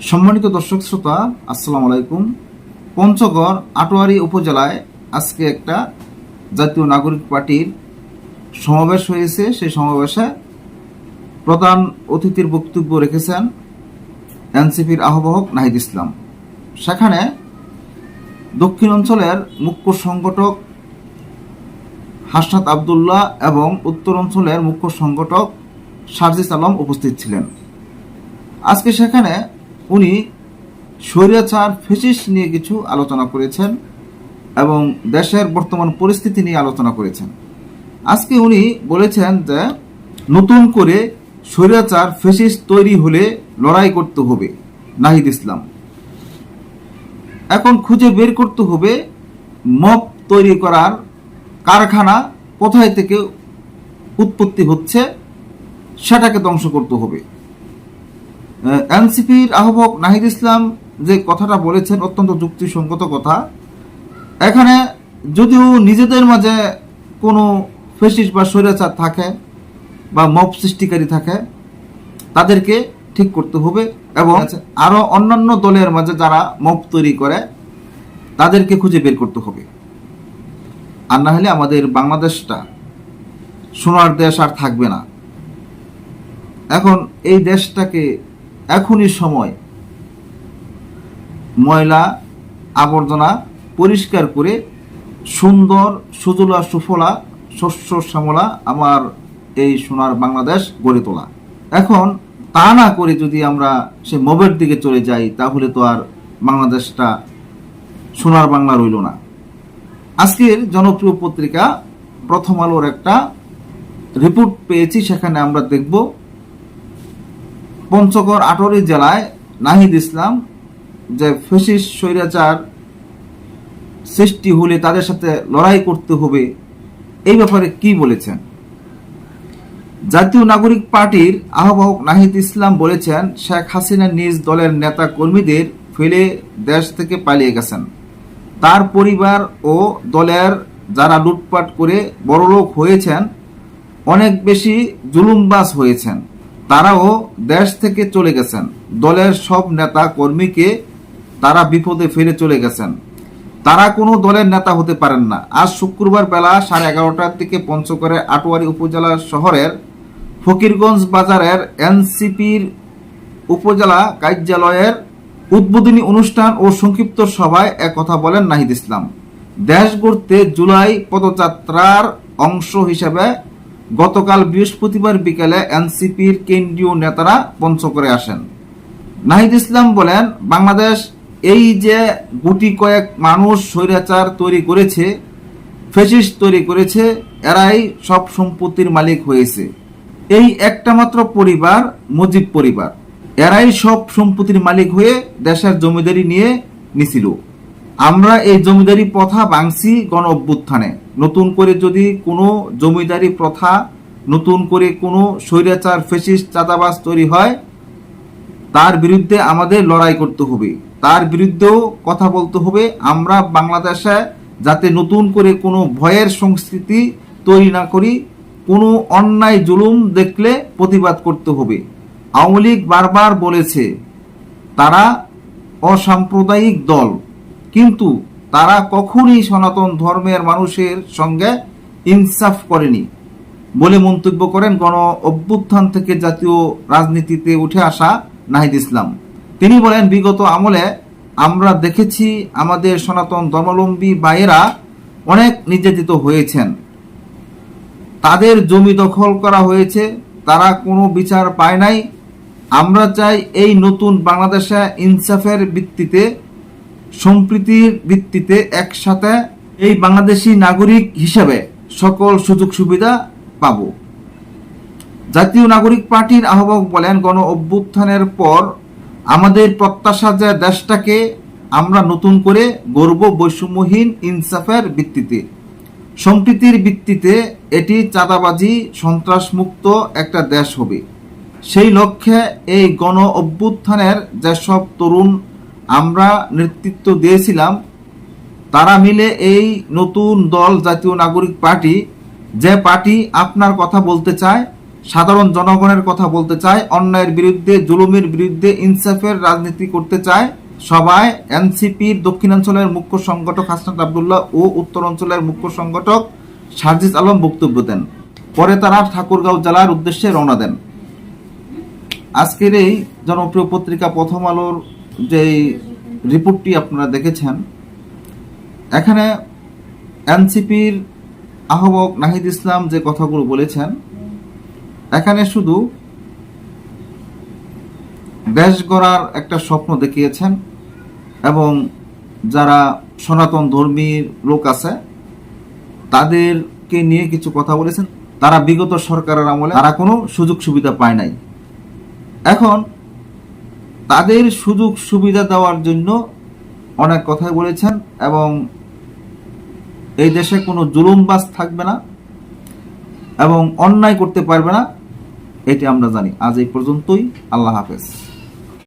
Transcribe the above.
সম্মানিত দর্শক শ্রোতা, আসসালামু আলাইকুম। পঞ্চগড়, আটোয়ারি উপজেলায় আজকে একটা জাতীয় নাগরিক পার্টির সমাবেশ হয়েছে। সেই সমাবেশে প্রধান অতিথির বক্তব্য রেখেছেন এনসিপির আহ্বায়ক নাহিদ ইসলাম। সেখানে দক্ষিণ অঞ্চলের মুখ্য সংগঠক হাসনাত আবদুল্লাহ এবং উত্তর অঞ্চলের মুখ্য সংগঠক সার্জিস আলম উপস্থিত ছিলেন। আজকে সেখানে উনি স্বৈরাচার ফেসিস নিয়ে কিছু আলোচনা করেছেন এবং দেশের বর্তমান পরিস্থিতি নিয়ে আলোচনা করেছেন। আজকে উনি বলেছেন যে নতুন করে স্বৈরাচার ফেসিস তৈরি হলে লড়াই করতে হবে, নাহিদ ইসলাম। এখন খুঁজে বের করতে হবে মপ তৈরি করার কারখানা কোথায় থেকে উৎপত্তি হচ্ছে, সেটাকে ধ্বংস করতে হবে। এনসিপির আহ্বায়ক নাহিদ ইসলাম যে কথাটা বলেছেন, অত্যন্ত যুক্তিসঙ্গত কথা। এখানে যদিও নিজেদের মাঝে কোনো ফেসিস বা স্বৈরাচার থাকে বা মপ সৃষ্টিকারী থাকে, তাদেরকে ঠিক করতে হবে এবং আরও অন্যান্য দলের মাঝে যারা মপ তৈরি করে, তাদেরকে খুঁজে বের করতে হবে। আর না হলে আমাদের বাংলাদেশটা সোনার দেশ আর থাকবে না। এখন এই দেশটাকে এখনই সময়। ময়লা আবর্জনা পরিষ্কার করে সুন্দর, সুজলা, সুফলা, শস্য, শ্যামলা আমার এই সোনার বাংলাদেশ গড়ে তোলা। এখন তা না করে যদি আমরা সে মবের দিকে চলে যাই, তাহলে তো আর বাংলাদেশটা সোনার বাংলা রইল না। আজকের জনপ্রিয় পত্রিকা প্রথম আলোর একটা রিপোর্ট পেয়েছি, সেখানে আমরা দেখব পঞ্চগড় আটোয়ারি জেলায় নাহিদ ইসলাম যে ফেসিস স্বৈরাচার সৃষ্টি হলে তাদের সাথে লড়াই করতে হবে, এই ব্যাপারে কি বলেছেন? জাতীয় নাগরিক পার্টির আহ্বায়ক নাহিদ ইসলাম বলেছেন, শেখ হাসিনা নিজ দলের নেতা কর্মীদের ফেলে দেশ থেকে পালিয়ে গেছেন। তার পরিবার ও দলের যারা লুটপাট করে বড়লোক হয়েছেন, অনেক বেশি জুলুমবাজ হয়েছেন। তারাও দেশ থেকে চলে গেছেন। দলের সব নেতা কর্মীকে তারা বিপদে ফেলে চলে গেছেন। তারা কোনো দলের নেতা হতে পারেন না। আজ শুক্রবার বেলা সাড়ে এগারোটার দিকে পঞ্চগড়ের আটোয়ারি উপজেলা শহরের ফকিরগঞ্জ বাজারের এনসিপির উপজেলা কার্যালয়ের উদ্বোধনী অনুষ্ঠান ও সংক্ষিপ্ত সভায় কথা বলেন নাহিদ ইসলাম। দেশ গড়তে জুলাই পদযাত্রার অংশ হিসেবে গতকাল বৃহস্পতিবার বিকেলে এনসিপির কেন্দ্রীয় নেতারা পঞ্চগড়ে আসেন। নাহিদ ইসলাম বলেন, বাংলাদেশ এই যে গুটি কয়েক মানুষ স্বৈরাচার তৈরি করেছে ফেসিস তৈরি করেছে, এরাই সব সম্পত্তির মালিক হয়েছে। এই একটা মাত্র পরিবার মুজিব পরিবার, এরাই সব সম্পত্তির মালিক হয়ে দেশের জমিদারি নিয়ে নিছিল। আমরা এই জমিদারি প্রথা বাংছি গণ অভ্যুত্থানে নতুন করে যদি কোনো জমিদারি প্রথা, নতুন করে কোনো স্বৈরাচার ফেসিস চাঁদাবাজ তৈরি হয়, তার বিরুদ্ধে আমাদের লড়াই করতে হবে। তার বিরুদ্ধেও কথা বলতে হবে। আমরা বাংলাদেশে যাতে নতুন করে কোনো ভয়ের সংস্কৃতি তৈরি না করি, কোনো অন্যায় জুলুম দেখলে প্রতিবাদ করতে হবে। আওয়ামী লীগ বারবার বলেছে, তারা অসাম্প্রদায়িক দল। কিন্তু তারা কখনই সনাতন ধর্মের মানুষের সঙ্গে ইনসাফ করেনি বলে মন্তব্য করেন গণ অভ্যুত্থান থেকে জাতীয় রাজনীতিতে উঠে আসা নাহিদ ইসলাম। তিনি বলেন, বিগত আমলে আমরা দেখেছি আমাদের সনাতন ধর্মাবলম্বী ভাইয়েরা অনেক নির্যাতিত হয়েছেন। তাদের জমি দখল করা হয়েছে, তারা কোনো বিচার পায় নাই। আমরা চাই এই নতুন বাংলাদেশে ইনসাফের ভিত্তিতে সম্প্রীতির ভিত্তিতে একসাথে এই বাংলাদেশি নাগরিক হিসেবে সকল সুযোগ সুবিধা পাব। জাতীয় নাগরিক পার্টির আহ্বায়ক বলেন, গণ অভ্যুত্থানের পর আমাদের প্রত্যাশা যে দেশটাকে আমরা নতুন করে গর্ব বৈষম্যহীন ইনসাফের ভিত্তিতে। সম্প্রীতির ভিত্তিতে এটি চাঁদাবাজি, সন্ত্রাসমুক্ত একটা দেশ হবে। সেই লক্ষ্যে এই গণ অভ্যুত্থানের যেসব তরুণ আমরা নেতৃত্ব দিয়েছিলাম, তারা মিলে এই নতুন দল, জাতীয় নাগরিক পার্টি, যে পার্টি আপনার কথা বলতে চায়, সাধারণ জনগণের কথা বলতে চায়, অন্যায়ের বিরুদ্ধে, জুলুমের বিরুদ্ধে, ইনসাফের রাজনীতি করতে চায়, সবাই এনসিপির দক্ষিণাঞ্চলের মুখ্য সংগঠক হাসনাত আবদুল্লাহ ও উত্তর অঞ্চলের মুখ্য সংগঠক সার্জিস আলম বক্তব্য দেন। পরে তারা ঠাকুরগাঁও জেলার উদ্দেশ্যে রওনা দেন। আজকের এই জনপ্রিয় পত্রিকা প্রথম আলোর যে রিপোর্টটি আপনারা দেখেছেন, এখানে এনসিপির আহ্বায়ক নাহিদ ইসলাম যে কথাগুলো বলেছেন, এখানে শুধু দেশ গড়ার একটা স্বপ্ন দেখিয়েছেন এবং যারা সনাতন ধর্মীর লোক আছে, তাদেরকে নিয়ে কিছু কথা বলেছেন। তারা বিগত সরকারের আমলে তারা কোনো সুযোগ সুবিধা পায় নাই। এখন তাদের সুযোগ সুবিধা দেওয়ার জন্য অনেক কথাই বলেছেন এবং এই দেশে কোনো জুলুমবাস থাকবে না এবং অন্যায় করতে পারবে না, এটি আমরা জানি। আজ এই পর্যন্তই। আল্লাহ হাফেজ।